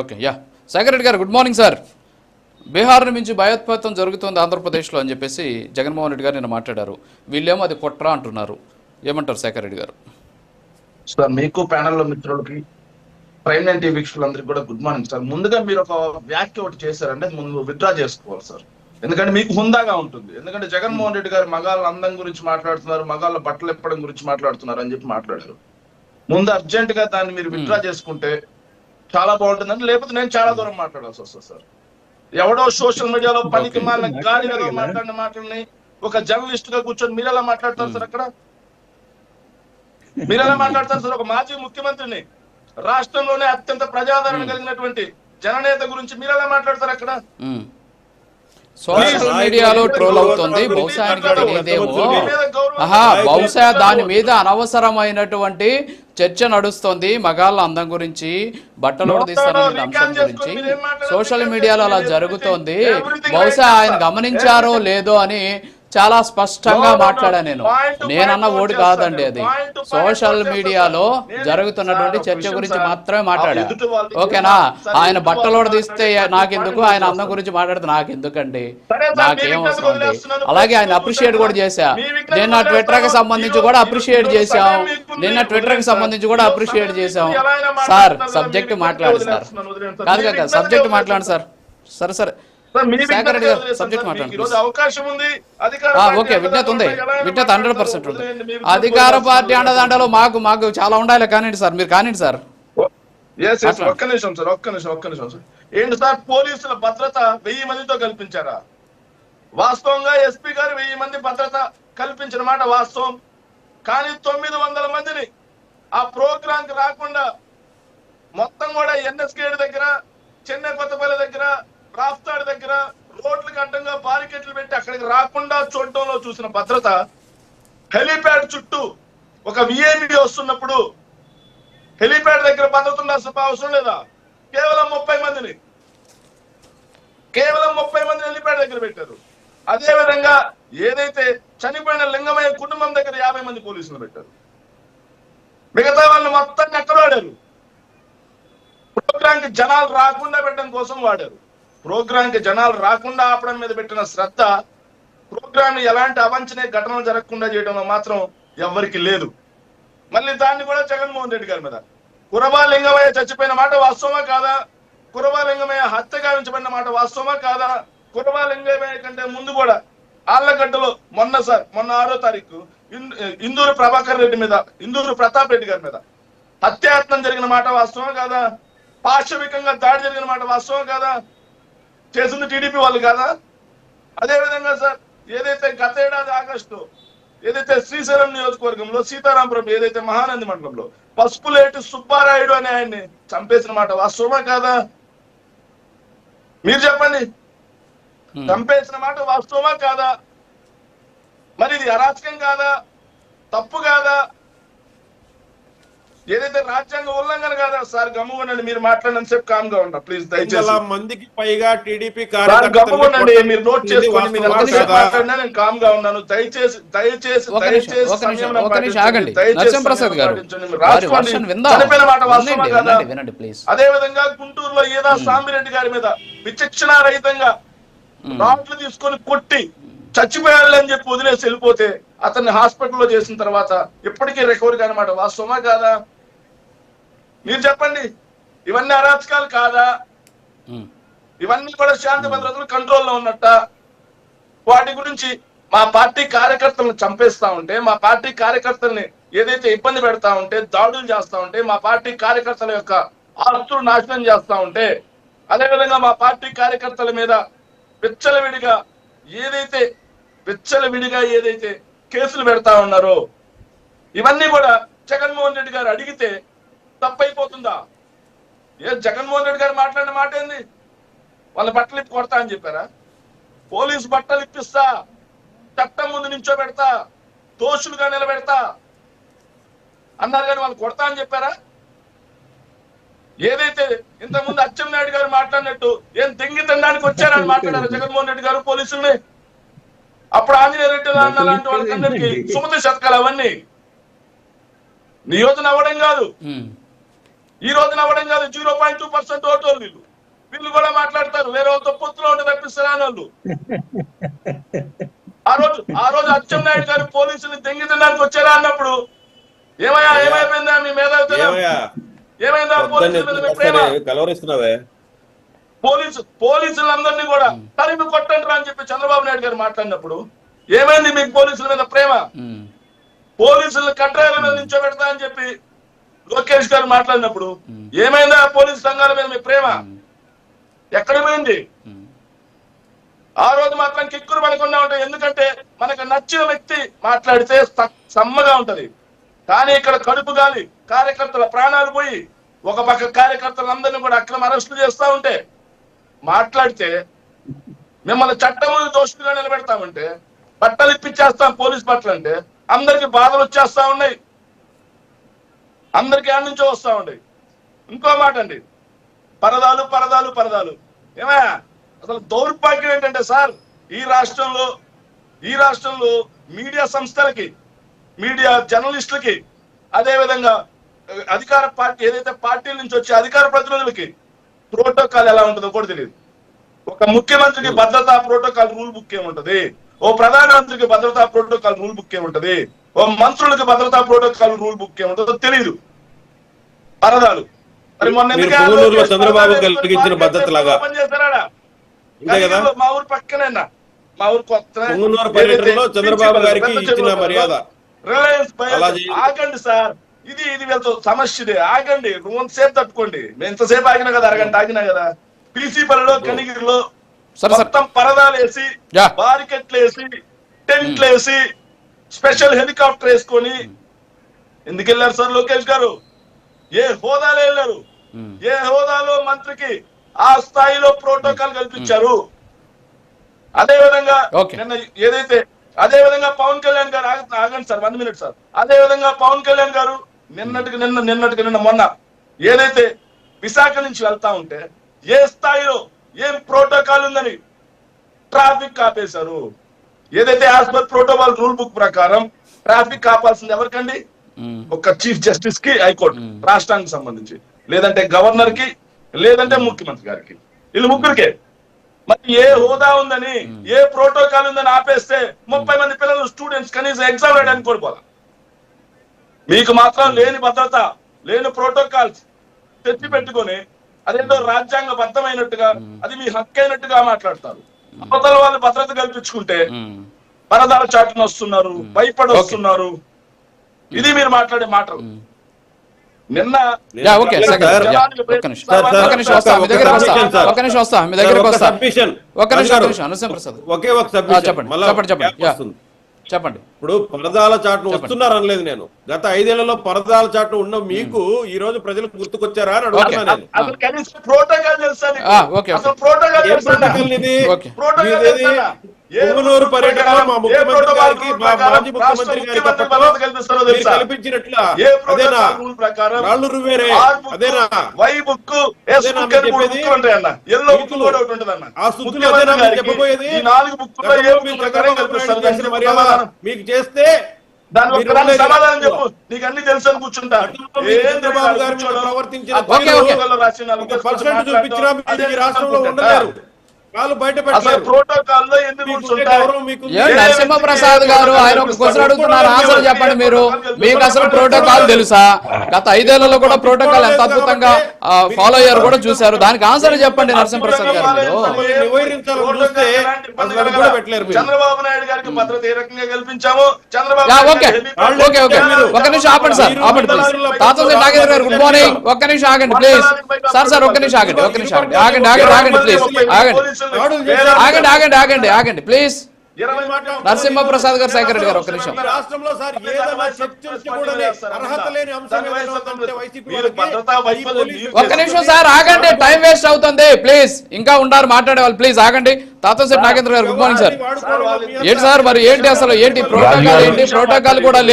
Okay yeah Shekhar Reddy గారు good morning sir Bihar నుంచి భయోత్పాతం జరుగుతుంది ఆంధ్రప్రదేశ్లో అని చెప్పేసి జగన్మోహన్ రెడ్డి గారు నిన్న మాట్లాడారు. వీళ్ళేమో అది కుట్ర అంటున్నారు. ఏమంటారు శేఖర్ రెడ్డి గారు? సార్ మీకు ప్యానెల్లో మిత్రులకి ప్రైమ్ నైన్ టీవీ వీక్షకులందరికీ కూడా గుడ్ మార్నింగ్ సార్ ముందుగా మీరు ఒక వ్యాఖ్య ఒకటి చేశారంటే ముందు విత్డ్రా చేసుకోవాలి సార్ ఎందుకంటే మీకు హుందాగా ఉంటుంది. ఎందుకంటే జగన్మోహన్ రెడ్డి గారు మగాళ్ళ అందం గురించి మాట్లాడుతున్నారు మగాళ్ళ బట్టలు ఇప్పడం గురించి మాట్లాడుతున్నారు అని చెప్పి మాట్లాడారు. ముందు అర్జెంట్గా దాన్ని మీరు విత్డ్రా చేసుకుంటే చాలా బాగుంటుందని లేకపోతే నేను చాలా దూరం మాట్లాడాల్సి వస్తుంది సార్. ఎవడో సోషల్ మీడియాలో పనికి మాలిన గాలిలో మాట్లాడిన మాటల్ని ఒక జర్నలిస్ట్గా కూర్చొని మీరు ఎలా మాట్లాడతారు సార్ అక్కడ? మీరు ఎలా మాట్లాడతారు సార్? ఒక మాజీ ముఖ్యమంత్రిని రాష్ట్రంలోనే అత్యంత ప్రజాదరణ కలిగినటువంటి జననేత గురించి మీరు ఎలా మాట్లాడతారు అక్కడ. సోషల్ మీడియాలో ట్రోల్ అవుతుంది. బహుశా తెలియదేమో ఆహా బహుశా దాని మీద అనవసరమైనటువంటి చర్చ నడుస్తోంది మగాళ్ళ అందం గురించి బట్టలు తీస్తారనే అంశం గురించి. సోషల్ మీడియాలో అలా జరుగుతోంది. బహుశా ఆయన గమనించారో లేదో అని చాలా స్పష్టంగా మాట్లాడా నేను. నేనన్న ఓడి కాదండి అది. సోషల్ మీడియాలో జరుగుతున్నటువంటి చర్చ గురించి మాత్రమే మాట్లాడా? ఓకేనా? ఆయన బట్టలు తీస్తే నాకెందుకు ఆయన అందం గురించి మాట్లాడితే నాకెందుకండి నాకేం అవసరం అలాగే ఆయన అప్రిషియేట్ కూడా చేశా. నిన్న ట్విట్టర్కి సంబంధించి కూడా అప్రిషియేట్ చేశాం. నిన్న ట్విట్టర్కి సంబంధించి కూడా అప్రిషియేట్ చేశాం. సార్ సబ్జెక్ట్ మాట్లాడు సార్. కాదు కాదు సబ్జెక్ట్ మాట్లాడు సార్. సరే సరే. అవకాశం ఉంది. అధికార పార్టీ ఓకే విజ్ఞత ఉంది. ఎలా అయినా విజ్ఞత హండ్రెడ్ పర్సెంట్ ఉంది. వదిలేయండి, మీ అధికార విజ్ఞత పార్టీ అండదండలో మాకు మాకు చాలా ఉండాలి. కానివ్వండి సార్ మీరు కానివ్వండి సార్. ఒక్క నిమిషం సార్ ఒక్క నిమిషం ఒక్క నిమిషం సార్. ఏంటి సార్ పోలీసుల భద్రత వెయ్యి మందితో కల్పించారా? వాస్తవంగా ఎస్పీ గారు వెయ్యి మంది భద్రత కల్పించిన మాట వాస్తవం. కానీ తొమ్మిది వందల మందిని ఆ ప్రోగ్రామ్కి రాకుండా మొత్తం కూడా ఎన్ఎస్ గేట్ దగ్గర చెన్నై కొత్తపల్లి దగ్గర రాఫ్తాడ్ దగ్గర రోడ్లకు అడ్డంగా బారికెట్లు పెట్టి అక్కడికి రాకుండా చూడటంలో చూసిన భద్రత హెలీప్యాడ్ చుట్టూ ఒక విఏబి వస్తున్నప్పుడు హెలీప్యాడ్ దగ్గర భద్రత ఉండాల్సిన అవసరం లేదా? కేవలం ముప్పై మందిని. కేవలం ముప్పై మందిని హెలీప్యాడ్ దగ్గర పెట్టారు. అదే విధంగా ఏదైతే చనిపోయిన లింగమయ్య కుటుంబం దగ్గర యాభై మంది పోలీసులు పెట్టారు. మిగతా వాళ్ళు మొత్తం ఎక్కడ వాడారు ప్రోగ్రాంకి జనాలు రాకుండా పెట్టడం కోసం వాడారు. ప్రోగ్రామ్కి జనాలు రాకుండా ఆపడం మీద పెట్టిన శ్రద్ధ ప్రోగ్రామ్ ఎలాంటి అవంచనే ఘటనలు జరగకుండా చేయడంలో మాత్రం ఎవ్వరికి లేదు. మళ్ళీ దాన్ని కూడా జగన్మోహన్ రెడ్డి గారి మీద. కురబా లింగమయ్య చచ్చిపోయిన మాట వాస్తవమా కాదా? కురబా లింగమయ్య హత్య గావించబడిన మాట వాస్తవమా కాదా? కురబా లింగమయ్య కంటే ముందు కూడా ఆళ్ళగడ్డలో మొన్న సార్ మొన్న ఆరో తారీఖు ఇందూరు ప్రభాకర్ రెడ్డి మీద ఇందూరు ప్రతాప్ రెడ్డి గారి మీద. హత్యాయత్నం జరిగిన మాట వాస్తవమా కాదా? పార్శ్వికంగా దాడి జరిగిన మాట వాస్తవం కాదా? చేసింది టీడీపీ వాళ్ళు కాదా? అదే విధంగా సార్ ఏదైతే గత ఏడాది ఆగస్టు ఏదైతే శ్రీశైలం నియోజకవర్గంలో సీతారాంపురం ఏదైతే మహానంది మండలంలో పసుపులేటి సుబ్బారాయుడు అనే ఆయన్ని చంపేసిన మాట వాస్తవమా కాదా? మీరు చెప్పండి. చంపేసిన మాట వాస్తవమా కాదా? మరి ఇది అరాచకం కాదా? తప్పు కాదా? ఏదైతే రాజ్యాంగ ఉల్లంఘన కాదా? సార్ గమ్ముకోండి మీరు మాట్లాడినంతసేపు కామ్గా ఉండ ప్లీజ్ దయచేసి. మందికి పైగా టీడీపీ సార్ గమ్ముకోండి మీరు నోట్ చేసుకోండి మీరు. మాట్లాడినా నేను కామ్గా ఉన్నాను. దయచేసి దయచేసి దయచేసి ఒక నిమిషం సంయమనం ఒక నిమిషం పాటించండి. ఆగండి. దయచేసి సంయమనం గారు చనిపోయిన మాట కాదా? అదే విధంగా గుంటూరులో ఏదా సామిరెడ్డి గారి మీద విచక్షణ రహితంగా రాట్లు తీసుకొని కొట్టి చచ్చిపోయాడు అని చెప్పి వదిలేసి వెళ్ళిపోతే అతన్ని హాస్పిటల్లో చేసిన తర్వాత ఇప్పటికీ రికవరీ కానమాట. వాస్తవమా కాదా? మీరు చెప్పండి. ఇవన్నీ అరాచకాలు కాదా? ఇవన్నీ కూడా శాంతి భద్రతలు కంట్రోల్లో ఉన్నట్ట? వాటి గురించి మా పార్టీ కార్యకర్తలను చంపేస్తా ఉంటే మా పార్టీ కార్యకర్తల్ని ఏదైతే ఇబ్బంది పెడతా ఉంటే దాడులు చేస్తా ఉంటే మా పార్టీ కార్యకర్తల యొక్క ఆస్తులు నాశనం చేస్తా ఉంటే అదేవిధంగా మా పార్టీ కార్యకర్తల మీద విచ్చలవిడిగా ఏదైతే విచ్చలవిడిగా ఏదైతే కేసులు పెడతా ఉన్నారో ఇవన్నీ కూడా జగన్మోహన్ రెడ్డి గారు అడిగితే తప్పైపోతుందా? ఏ జగన్మోహన్ రెడ్డి గారు మాట్లాడిన మాట ఏంది? వాళ్ళ బట్టలు ఇప్పి కొడతా అని చెప్పారా? పోలీసు బట్టలు ఇప్పిస్తా చట్టం ముందు నించో పెడతా దోషులుగా నిలబెడతా అన్నారు కానీ వాళ్ళు కొడతా అని చెప్పారా? ఏదైతే ఇంతకుముందు అచ్చెన్నాయుడు గారు మాట్లాడినట్టు ఏం తెంగి తినడానికి వచ్చారని మాట్లాడారు జగన్మోహన్ రెడ్డి గారు పోలీసుల్ని? అప్పుడు ఆంజనేయ రెడ్డి అన్న లాంటి వాళ్ళకందరికీ సుమతి శతకాలు అవన్నీ. నియోజన అవ్వడం కాదు. ఈ రోజున అవ్వడం కాదు zero point two percent vote వాళ్ళు వీళ్ళు. వీళ్ళు కూడా మాట్లాడతారు వేరే వాళ్ళతో పొత్తులో ఉంటే తప్పిస్తారా అని వాళ్ళు. ఆ రోజు ఆ రోజు అచ్చెన్నాయుడు గారు పోలీసులు దెంగి తినడానికి వచ్చారా అన్నప్పుడు ఏమయ్యా ఏమైపోయిందా మీ మేధావితనం? ఏమయ్యా? ఏమైందా పోలీసుల మీద ప్రేమ? కలవరిస్తున్నావే? పోలీసు పోలీసులందరినీ కూడా తరిమి కొట్టండి అని చెప్పి చంద్రబాబు నాయుడు గారు మాట్లాడినప్పుడు ఏమైంది మీకు పోలీసుల మీద ప్రేమ? పోలీసులు కట్టాల మీద నించోబెడతా అని చెప్పి లోకేష్ గారు మాట్లాడినప్పుడు ఏమైందా పోలీసు సంఘాల మీద మీ ప్రేమ? ఎక్కడ పోయింది? ఆ రోజు మాత్రం కిక్కురు పడకుండా ఉంటాయి ఎందుకంటే మనకు నచ్చిన వ్యక్తి మాట్లాడితే సమ్మగా ఉంటది. కానీ ఇక్కడ కడుపు గాలి కార్యకర్తల ప్రాణాలు పోయి ఒక పక్క కార్యకర్తలందరినీ కూడా అక్రమ అరెస్టులు చేస్తా ఉంటే మాట్లాడితే మిమ్మల్ని చట్టము దోషులుగా నిలబెడతామంటే బట్టలు ఇప్పించేస్తాం పోలీస్ బట్టలు అంటే అందరికి బాధలు వచ్చేస్తా ఉన్నాయి. అందరికి ఆడ నుంచో వస్తా ఉన్నాయి ఇంకో మాట అండి. పరదాలు పరదాలు పరదాలు. ఏమయ్యా? అసలు దౌర్భాగ్యం ఏంటంటే సార్ ఈ రాష్ట్రంలో ఈ రాష్ట్రంలో మీడియా సంస్థలకి మీడియా జర్నలిస్టులకి అదే విధంగా అధికార పార్టీ ఏదైతే పార్టీల నుంచి వచ్చే అధికార ప్రతినిధులకి ప్రోటోకాల్ ఎలా ఉంటుందో కూడా తెలియదు. ఒక ముఖ్యమంత్రికి భద్రతా ప్రోటోకాల్ రూల్ బుక్ ఏముంటది? ఓ ప్రధానమంత్రికి భద్రతా ప్రోటోకాల్ రూల్ బుక్ ఏముంటది? మంత్రులకు భద్రతా ప్రోటోకాల్ రూల్ బుక్ ఏముంటుందో తెలియదు పరదాలు మరి మొన్న చంద్రబాబు కలిగించిన పద్ధతి లాగా. మా ఊరు పక్కనేనా? మా ఊరు కొత్త చంద్రబాబు గారికి ఇచ్చిన మర్యాద. రిలయన్స్. ఆగండి సార్. ఇది ఇది వీళ్ళతో సమస్యదే ఆగండి. సేపు తట్టుకోండి మేము ఇంతసేపు ఆగినా కదా అరగంట ఆగినా కదా. పీసీ పల్లిలో కనిగిరిలో. మొత్తం పరదాలు వేసి. బారికెట్లు వేసి టెంట్లు వేసి స్పెషల్ హెలికాప్టర్ వేసుకొని ఎందుకు వెళ్ళారు సార్ లోకేష్ గారు? ఏ హోదాలో వెళ్ళారు. ఏ హోదాలో మంత్రికి ఆ స్థాయిలో ప్రోటోకాల్ కల్పించారు? అదే విధంగా. నిన్న ఏదైతే అదే విధంగా పవన్ కళ్యాణ్ గారు ఆగ- ఆగండి సార్ వన్ మినిట్ సార్. అదే విధంగా పవన్ కళ్యాణ్ గారు నిన్నటికి నిన్న నిన్నటికి నిన్న మొన్న ఏదైతే విశాఖ నుంచి వెళ్తా ఉంటే ఏ స్థాయిలో ఏం ప్రోటోకాల్ ఉందని ట్రాఫిక్ ఆపేశారు? ఏదైతే as per protocol rule book ప్రకారం ట్రాఫిక్ ఆపాల్సింది ఎవరికండి? ఒక చీఫ్ జస్టిస్కి హైకోర్టు. రాష్ట్రానికి సంబంధించి. లేదంటే గవర్నర్కి లేదంటే ముఖ్యమంత్రి గారికి. వీళ్ళు ముగ్గురికే. మరి ఏ హోదా ఉందని ఏ ప్రోటోకాల్ ఉందని ఆపేస్తే ముప్పై మంది పిల్లలు స్టూడెంట్స్ కనీసం ఎగ్జామ్ రాయడానికి కోల్పోవాలి. మీకు మాత్రం లేని భద్రత లేని ప్రోటోకాల్స్ తెచ్చి పెట్టుకొని అదేంటో రాజ్యాంగ బద్ధమైనట్టుగా అది మీ హక్కు అయినట్టుగా మాట్లాడతారు. అవతల వాళ్ళు భద్రత కల్పించుకుంటే. పరదాల చాటున వస్తున్నారు భయపడి వస్తున్నారు ఇది మీరు మాట్లాడే మాటలు. నిన్న ఓకే నిమిషం. వస్తా మీ ఒక దగ్గరికి వస్తా. ఒక్క నిమిషం వస్తా సబ్మిషన్. ఒక్క నిమిషం ప్రసాద్ ఒకే ఒక చెప్పండి మళ్ళా చెప్పండి చెప్పండి. gap yeah. వస్తుంది. చెప్పండి. ఇప్పుడు పరదాల చాటును వస్తున్నారు అనలేదు నేను. గత ఐదేళ్ళలో పరదాల చాటు ఉన్న మీకు ఈ రోజు ప్రజలకు గుర్తుకొచ్చారా అని అడుగుతున్నా నేను. అసలు కనీసం ప్రోటోకాల్ తెలుసా నీకు? ఆ, ఓకే, అసలు ఓకే. ప్రోటోకాల్ ఏం తెలుసా? ప్రోటోకాల్ ఇది? పొంగునూరు ప్రకారం, మా ముఖ్యమంత్రి గారికి మా మాజీ ముఖ్యమంత్రి తెలుసా? కల్పించినట్లా అదేనా రాళ్ళు రువేరే అదేనా వై బుక్ ఎల్లో బుక్. కూడా ఒకటి ఆ అదేనా మీరు చెప్పబోయేది ఈ నాలుగు బుక్. మీకు చేస్తే దాని సమాధానం. చెప్పు నీకు అన్ని తెలుసు అని కూర్చుంటా చంద్రబాబు గారి. ప్రవర్తించిన. చూపించినా రాష్ట్రంలో. ఉండలేరు అసలు ప్రోటోకాల్లో నరసింహప్రసాద్ గారు ఆయన ఒక క్వశ్చన్ అడుగుతున్నారు. ఆన్సర్ చెప్పండి మీరు. మీకు అసలు ప్రోటోకాల్ తెలుసా? గత ఐదేళ్ళలో కూడా ప్రోటోకాల్ ఎంత అద్భుతంగా ఫాలో అయ్యారు కూడా చూశారు. దానికి ఆన్సర్ చెప్పండి నరసింహప్రసాద్ గారు. చంద్రబాబు నాయుడు గారికి భద్రత ఏ రకంగా కల్పించాము చంద్రబాబు ఓకే. ఒక్క నిమిషం ఆపండి సార్. ఆపండి ప్లీజ్. తాతోజీ నాగేంద్ర గారు గుడ్ మార్నింగ్. ఒక్క నిమిషం ఆగండి ప్లీజ్. సార్ సార్ ఒక్క నిమిషం ఆగండి ఒక్క నిమిషం ఆగండి. ఆగండి ఆగండి ఆగండి ప్లీజ్. ఆగండి ఆగండి ఆగండి ఆగండి ఆగండి ప్లీజ్. ఇరవై నరసింహప్రసాద్ గారు శేఖర్ రెడ్డి గారు ఒక్క నిమిషం. రాష్ట్రంలో సార్ మీరు ఒక్క నిమిషం సార్ ఆగండి టైం వేస్ట్ అవుతుంది ప్లీజ్. ఇంకా ఉన్నారు మాట్లాడే వాళ్ళు ప్లీజ్ ఆగండి. తాతోసేపు నాగేంద్ర గారు గుడ్ మార్నింగ్ సార్. ఏంటి సార్ మరి ఏంటి అసలు ఏంటి ప్రోటోకాల్ ఏంటి ప్రోటోకాల్ కూడా లేదు